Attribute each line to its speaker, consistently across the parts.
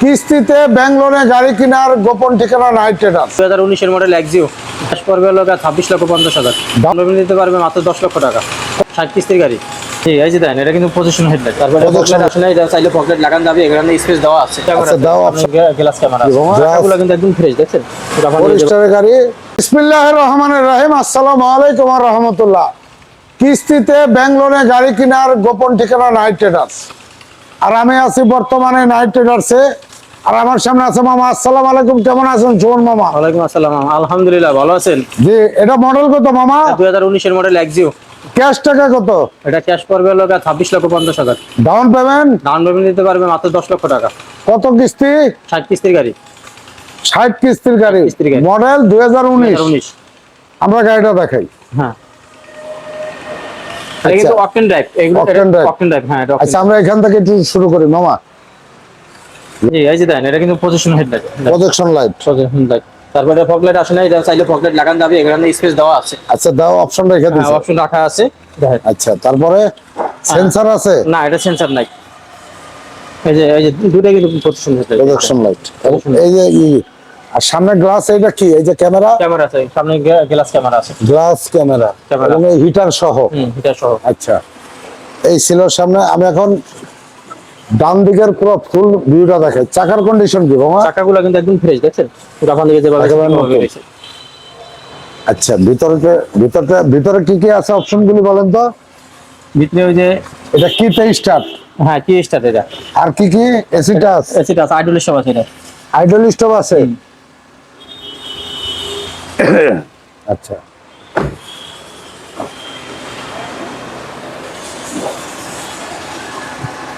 Speaker 1: কিস্তিতে ব্যাঙ্গলোরে গাড়ি কেনার গোপন ঠিকানা নাইট ট্রেডার্স
Speaker 2: দু হাজার উনিশের মডেল এক্সিও ক্যাশ পড়বে হলো ছাব্বিশ লক্ষ পঞ্চাশ হাজার। ডাউন পেমেন্ট দিতে পারবে মাত্র দশ লক্ষ টাকা। ষাট কিস্তির গাড়ি। ঠিক আছে দেন এটা কিন্তু পজিশন হেডলাইট তারপরে আসলে এটা চাইলে পকেট লাগান যাবে এখানে স্পেস দেওয়া আছে।
Speaker 1: আচ্ছা, দেওয়া।
Speaker 2: গ্লাস ক্যামেরা
Speaker 1: এবং
Speaker 2: এগুলো কিন্তু একদম ফ্রেশ দেখছেন?
Speaker 1: গাড়ি। বিসমিল্লাহ রহমানের রাহিম। আসসালামু আলাইকুম ওয়া রাহমাতুল্লাহ। কিস্তিতে ব্যাঙ্গলোরে গাড়ি কেনার গোপন ঠিকানা নাইট ট্রেডার্স আর আমি আছি বর্তমানে নাইট ট্রেডার্সে আর আমার সামনে আছে মামা আসসালামু আলাইকুম কেমন আছেন সুমন মামা?
Speaker 2: ওয়ালাইকুম আসসালাম আলহামদুলিল্লাহ ভালো আছেন?
Speaker 1: জি এটা মডেল কত মামা?
Speaker 2: দুই হাজার উনিশের মডেল এক্সিও
Speaker 1: ক্যাশ টাকা কত?
Speaker 2: এটা ক্যাশ পড়বে হলো ছাব্বিশ লক্ষ পঞ্চাশ হাজার।
Speaker 1: ডাউন পেমেন্ট
Speaker 2: ডাউন পেমেন্ট দিতে পারবে মাত্র দশ লক্ষ টাকা।
Speaker 1: কত কিস্তি?
Speaker 2: ষাট কিস্তির গাড়ি।
Speaker 1: ষাট কিস্তির গাড়ি। মডেল দুই হাজার উনিশ।
Speaker 2: উনিশ।
Speaker 1: আমরা গাড়িটা দেখাই।
Speaker 2: হ্যাঁ। এটা অকটেন ড্রাইভ অকটেন ড্রাইভ হ্যাঁ
Speaker 1: আচ্ছা আমরা এখান থেকে একটু শুরু করি মামা।
Speaker 2: জি এই যে দেন এটা কিন্তু position headlight
Speaker 1: projection light
Speaker 2: position light তারপরে ফগলাইট আসে না এটা চাইলে ফগলাইট লাগান যাবে এখানে স্পেস দেওয়া আছে।
Speaker 1: আচ্ছা দাও অপশন রেখে দিচ্ছি
Speaker 2: অপশন রাখা আছে।
Speaker 1: আচ্ছা তারপরে সেন্সর আছে?
Speaker 2: না এটা সেন্সর নাই। এই যে এই যে দুটোই কিন্তু পজিশন হেডলাইট
Speaker 1: প্রজেকশন লাইট এই যে ই আর সামনে গ্লাস এটা কি? এই যে ক্যামেরা
Speaker 2: ক্যামেরা আছে সামনে গ্লাস ক্যামেরা আছে।
Speaker 1: Glass camera. এবং হিটার সহ?
Speaker 2: এটা সহ।
Speaker 1: আচ্ছা। এই ছিল সামনে আমি এখন ডান দিকের পুরো ফুল ভিউটা দেখাই চাকার কন্ডিশন কি বাবা
Speaker 2: চাকাগুলো কিন্তু একদম ফ্রেশ দেখছেন? আপনার দিকে যেভাবে।
Speaker 1: আচ্ছা ভিতরে ভিতরে ভিতরে কি কি আছে অপশন গুলি বলেন তো?
Speaker 2: ভিতরে ওই যে
Speaker 1: এটা কি তেইশ স্টার
Speaker 2: হ্যাঁ কি স্টার্ট এটা?
Speaker 1: আর কি কি এসিটা আছে?
Speaker 2: আইডল সব আছে এটা।
Speaker 1: আইডল স্টপ আছে? আচ্ছা।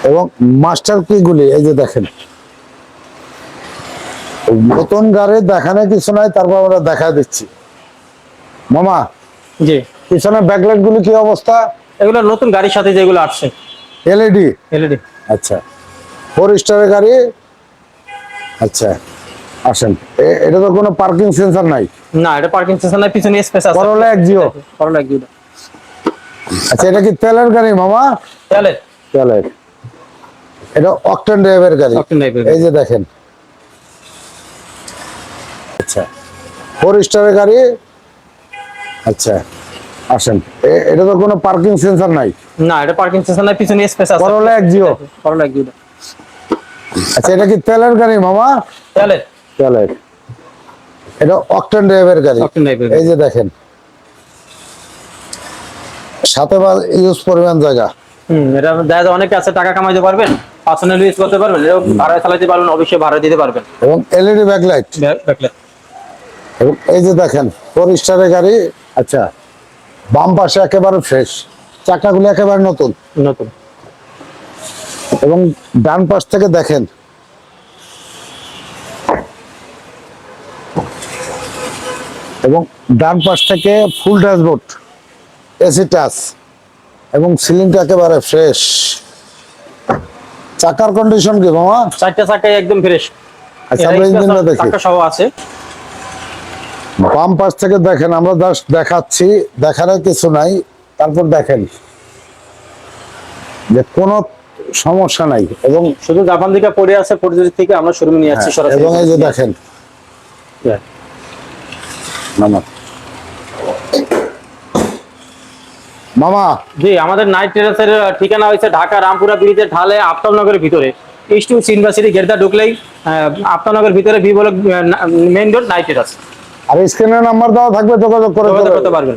Speaker 1: এবং মাস্টার কি গুলি এই যে দেখেন। নতুন গাড়ি দেখানো কিছু নাই তারপর আমরা দেখা দিচ্ছি। মামা
Speaker 2: জি।
Speaker 1: পিছনে ব্যাকলাইট গুলি কি অবস্থা?
Speaker 2: এগুলো নতুন গাড়ির সাথে যেগুলো আসছে।
Speaker 1: এলইডি
Speaker 2: এলইডি
Speaker 1: আচ্ছা। ফোর স্টারের গাড়ি? আচ্ছা আসেন। এটা তো কোনো পার্কিং সেন্সার নাই?
Speaker 2: না এটা পার্কিং স্টেশন নাই পিছনে স্পেস আছে।
Speaker 1: করলা জিও
Speaker 2: করলা এক জিও
Speaker 1: আচ্ছা এটা কি তেলের গাড়ি মামা?
Speaker 2: তাহলে
Speaker 1: তেলের। এটা অকটেন ড্রাইভের গাড়ি। এই যে দেখেন। আচ্ছা। ফোর স্টারের গাড়ি। আচ্ছা আসেন। এটা তো কোনো পার্কিং সেন্সার নাই।
Speaker 2: না এটা পার্কিং স্টেশন নাই পিছনে স্পেস আছে।
Speaker 1: করলা এক জিও।
Speaker 2: করলা এক জিও।
Speaker 1: আচ্ছা এটা কি তেলের গাড়ি মামা?
Speaker 2: তাহলে
Speaker 1: তেলের। এটা অকটেন ড্রাইভের গাড়ি। এই যে দেখেন। সাথে বা ইউজ পরিমাণ জায়গা।
Speaker 2: হুম এটা দেখা যায় অনেকে আছে টাকা কামাইতে পারবেন? পার্সোনাল ইউজ করতে পারবেন ভাড়া চালাতে পারবেন অবশ্যই ভাড়া দিতে পারবেন।
Speaker 1: এবং এলইডি ব্যাকলাইট
Speaker 2: দেখলে
Speaker 1: এবং এই যে দেখেন ফোর স্টারের গাড়ি আচ্ছা। বাম পাশে একেবারে ফ্রেশ চাকাগুলো একেবারে নতুন।
Speaker 2: নতুন।
Speaker 1: এবং ডান পাশ থেকে দেখেন এবং ডান পাশ থেকে ফুল ড্যাশবোর্ড এসি টাচ এবং সিলিংটা একেবারে ফ্রেশ চাকার কন্ডিশন কি মামা?
Speaker 2: চারটা চাকাই একদম ফ্রেশ
Speaker 1: আচ্ছা আমরা ইঞ্জিনটা দেখি।
Speaker 2: চাকা সহ আছে।
Speaker 1: বাম পাশ থেকে দেখেন আমরা জাস্ট দেখাচ্ছি। দেখানোর কিছু নাই। তারপর দেখেন। যে কোনো সমস্যা নাই। এবং
Speaker 2: শুধু জাপান থেকে পড়ে আছে পরিচিতি থেকে আমরা শোরুমে নিয়ে আসছি
Speaker 1: হ্যাঁ, এবং এই যে দেখেন।
Speaker 2: হ্যাঁ।
Speaker 1: মামা।
Speaker 2: জি আমাদের নাইট টেরাসের ঠিকানা হয়েছে ঢাকা রামপুরা ব্রিজের ঢালে আফতাবনগরের ভিতরে। ইস্টু টু ইউনিভার্সিটি গেটটা ঢুকলেই আফতাবনগর ভিতরে V block main road night terrace
Speaker 1: আর স্ক্রিনে নাম্বার দেওয়া থাকবে যোগাযোগ করে
Speaker 2: যোগাযোগ করতে পারবেন।